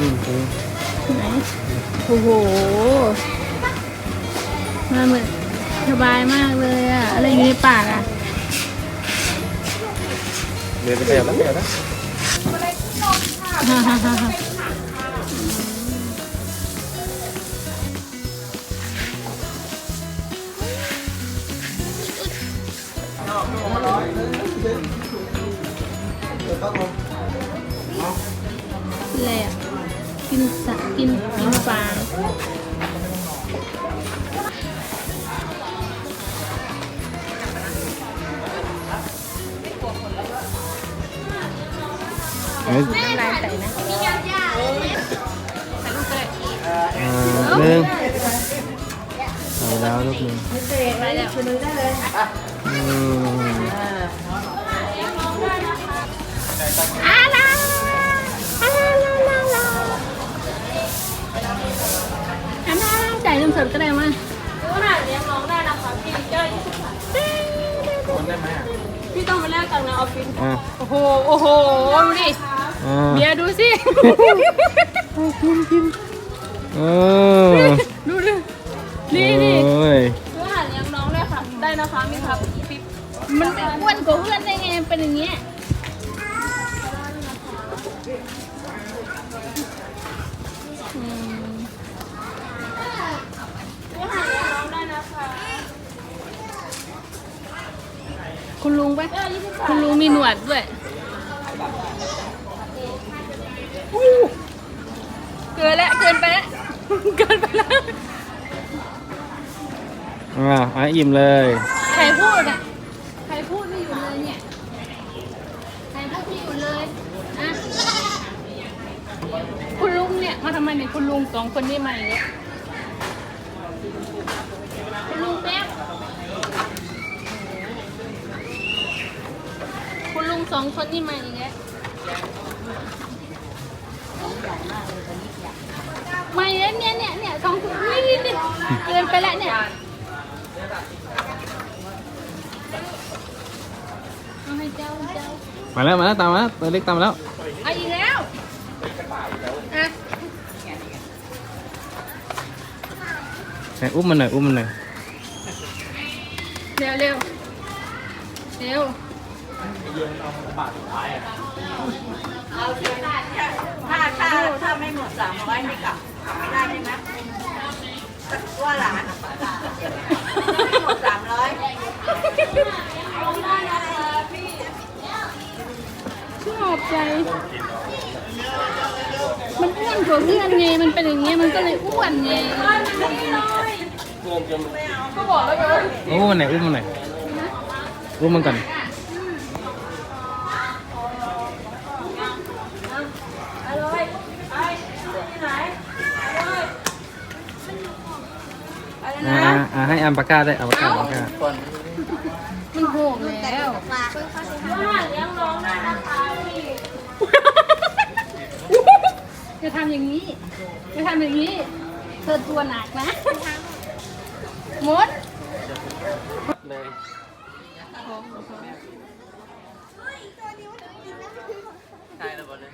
อืมอืมไหนโอ้โหมาเหมือนสบายมากเลยอะอะไรอยู่ในปากอะเดินไปเดี๋ยวแล้วเดี๋ยวแล้วฮ่าฮ่าฮ่าฮ่าอะไรอะ กินสะกินกินปลาเอ้ยน้ำลายใส่นะอ่าหนึ่งเอาแล้วลูกหนึ่งไปแล้ว อืมอาลา นั้นจ่ายเงินสดก็ได้มาพี่ต้องมาแลกตังค์ในออฟฟิศอ่าโอ้โห โอ้โห ดูดิ อ่าเบียร์ดูสิเออดูดินี่นี่โอ้ยซื้ออาหารเลี้ยงน้องได้ค่ะ ได้นะคะมีครับปิ๊บมันไปอ้วนกว่าเพื่อนได้ไงเป็นอย่างเงี้ยอืม ซื้ออาหารเลี้ยงน้องได้นะ คะคุณลุงปะคุณลุงมีหนวดด้วยเกินแล้วเกินไปแล้วเกินไปแล้วอ่าอะอิ่มเลย ใครพูดอะ ใครพูดไม่อยู่เลยเนี่ย ใครพูดไม่อยู่เลยอะคุณลุงเนี่ยมาทำไมเนี่ยคุณลุงสองคนนี่มาอย่างเงี้ยคุณลุงแป๊บคุณ ลุงสองคนนี่มาอย่างเงี้ยมาอย่างเงี้ยเนี่ยเนี่ยเนี่ยสองคนนี่นี่นี่เกินไปแล้วเนี่ยเอาให้เจ้าเจ้ามาแล้วมาแล้วตามมาแล้วตัวเล็กตามมาแล้วเอาอีกแล้วอะไหนอุ้มมันหน่อยอุ้มมันหน่อยเร็วเร็วเร็ว ถ้าถ้าถ้าไม่หมดสามร้อยไม่กลับไม่ได้ใช่ไหมว่าหลานไม่หมดสามร้อยชอบใจ มันอ้วนกว่าเพื่อนไง มันเป็นอย่างเงี้ย มันก็เลยอ้วนไงอุ้มมันหน่อยอุ้มมันหนอยอุ้มมันก่อน อ่า อ่าให้อัมปากกาได้วยอัมปากกาอัมปากกามันโหงแล้วซื้ออาหารเลี้ยงน้องได้นะคะพี่จะทำอย่างนี้ จะทำอย่างนี้ เธอตัวหนักนะหมดเลยใช่แล้วบอลเลย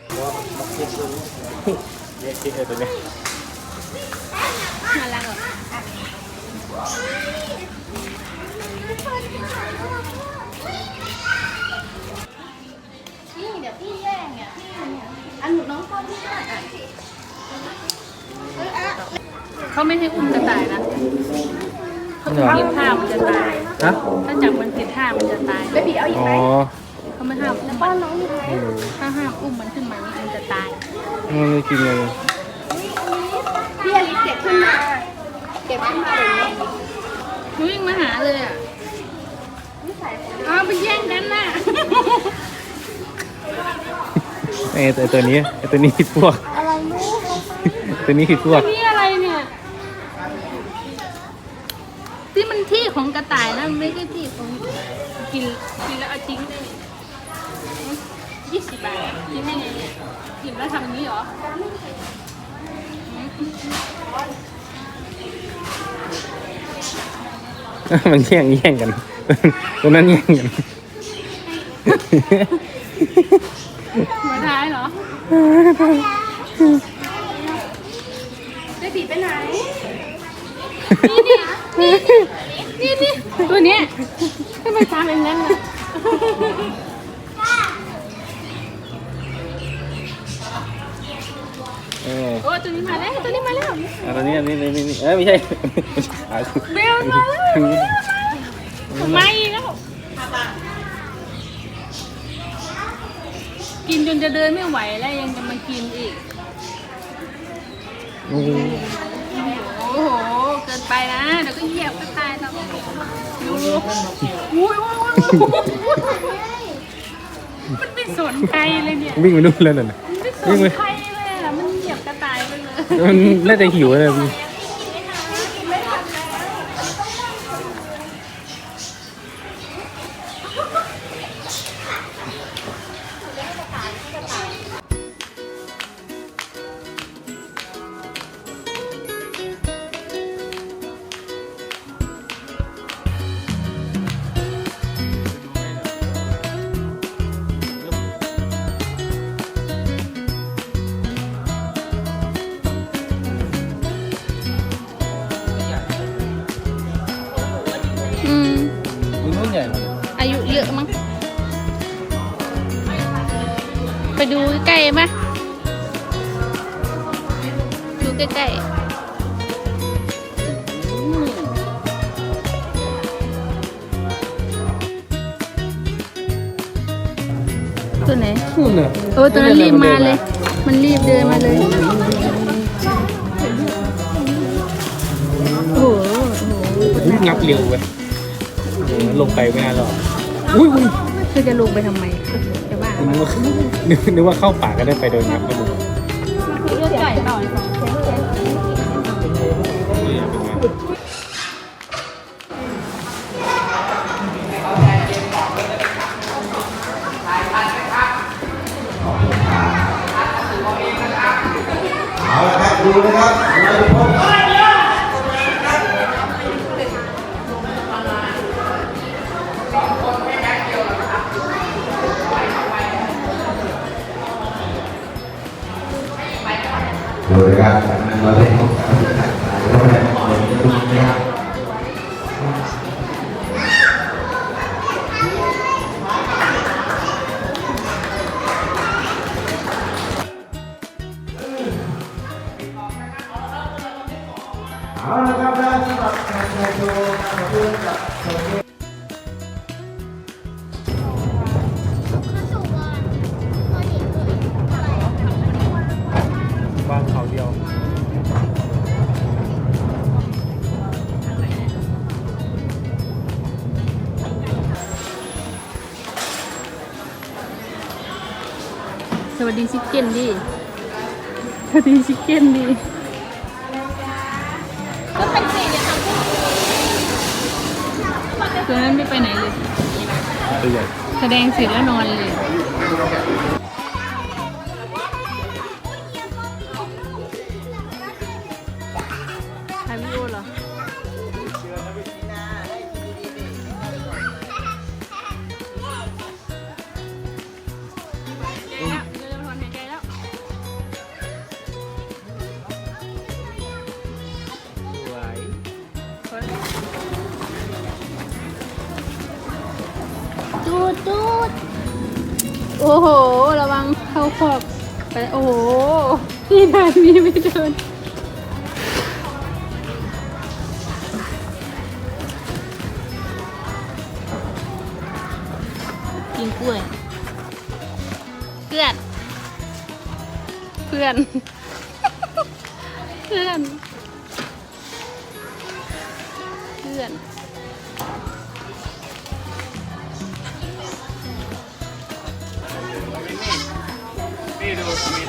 เยอะจริงเลยตัวนี้น่ารักเหรอ นี่เดี๋ยวพี่แย่งเนี่ยพี่เนี่ยอันหนูน้องก้อนที่ห้าอะเอออะเขาไม่ให้อุ้มกระต่ายนะเขาจะผิดท่ามันจะตายฮะถ้าจับมันผิดท่ามันจะตายไม่ผีเอาอ๋อเขาไม่ห้ามอุ้มป้อนน้องอยู่ไหนถ้าห้ามอุ้มมันขึ้นมานี่มันจะตายมันไม่กินเลย พี่อลิเก็บขึ้นมา เก็บขึ้นมาเลยวิ่งมาหาเลยอะอ้าวไปแย่งกันน่ะไอ้ตัวตัวนี้ไอ้ตัวนี้ผิดพวกอะไรลูกตัวนี้ผิดพวกนี่อะไรเนี่ยที่มันที่ของกระต่ายนะมันไม่ใช่ที่ของกินกินแล้วเอาทิ้งได้ยี่สิบบาทกินได้ไงเนี่ยกินแล้วทำอย่างนี้เหรอ มันแย่งแย่งกันตัวนั้นแย่งกันมาท้ายเหรอได้ผีไปไหน นี่นี่นี่นี่นี่ตัวเนี้ยทำไมทำอย่างนั้นล่ะ เออโอ้ตัวนี้มาแล้วตัวนี้มาแล้วอะตัวนี้อันนี้นี่นี่นี่เอ้ยไม่ใช่อะเบลมาแล้วทำไมแล้วกินจนจะเดินไม่ไหวแล้วยังจะมากินอีกโอ้โหโอ้โห เกินไปนะเดี๋ยวก็เหยียบก็ตายแล้วดูอุ้ยอุ้ยอุ้ยมันไม่สนใครเลยเนี่ยวิ่งไปนู่นแล้วน่ะมันไม่สวิ่นงไปใคร มันน่าจะหิวเลยพี่ ไปดูใกล้ๆไหมดูใกล้ๆอืมตัวไหนนู่นน่ะโอ้ตัวนั้นรีบมาเลย มันรีบเดินมาเลย โอ้โหโอ้โหอุ๊ยงับเร็วเว้ยโอ้โหลงไปไม่นานหรอกอุ้ยอุ้ยเธอจะลงไปทำไมจะบ้า นึกว่านึกว่าเข้าป่าก็ได้ไปโดนงับก็ดูเลือดไก่เล่าเอาละครับดูนะครับ ดู วัสดีชิคเก้นดิสวัสดีชิคเก้นดิก็เป็นสี่เนี่ยค่ะตัวนั้นไม่ไปไหนเลย ตัวใหญ่ แสดงเสร็จแล้วนอนเลย ตูดตูดโอ้โห ระวังเข้าขอบไปโอ้โหนี่ด่านนี้ไม่เดินกินกล้วย เพื่อน เพื่อน เพื่อน พื่อนนี่ดูมิน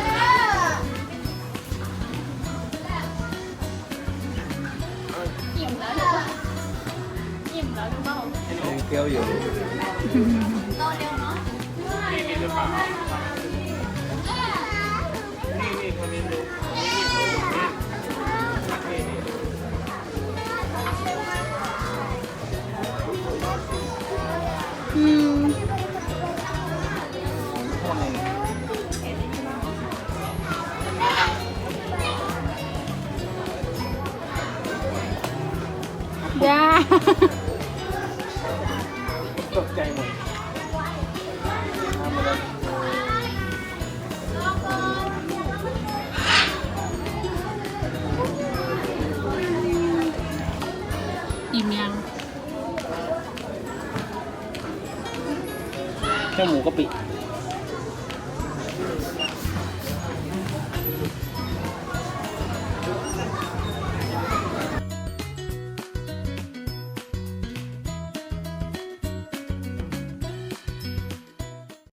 อิ่มแล้วหรือเปล่าอิ่มแล้วหรือเปล่ายังเคี้ยวอยู่นอนเร็วเนาะนี่นี่หรือเปล่านี่นี่คนนี้ดูนี่นี่ จ้าหมูกะปิ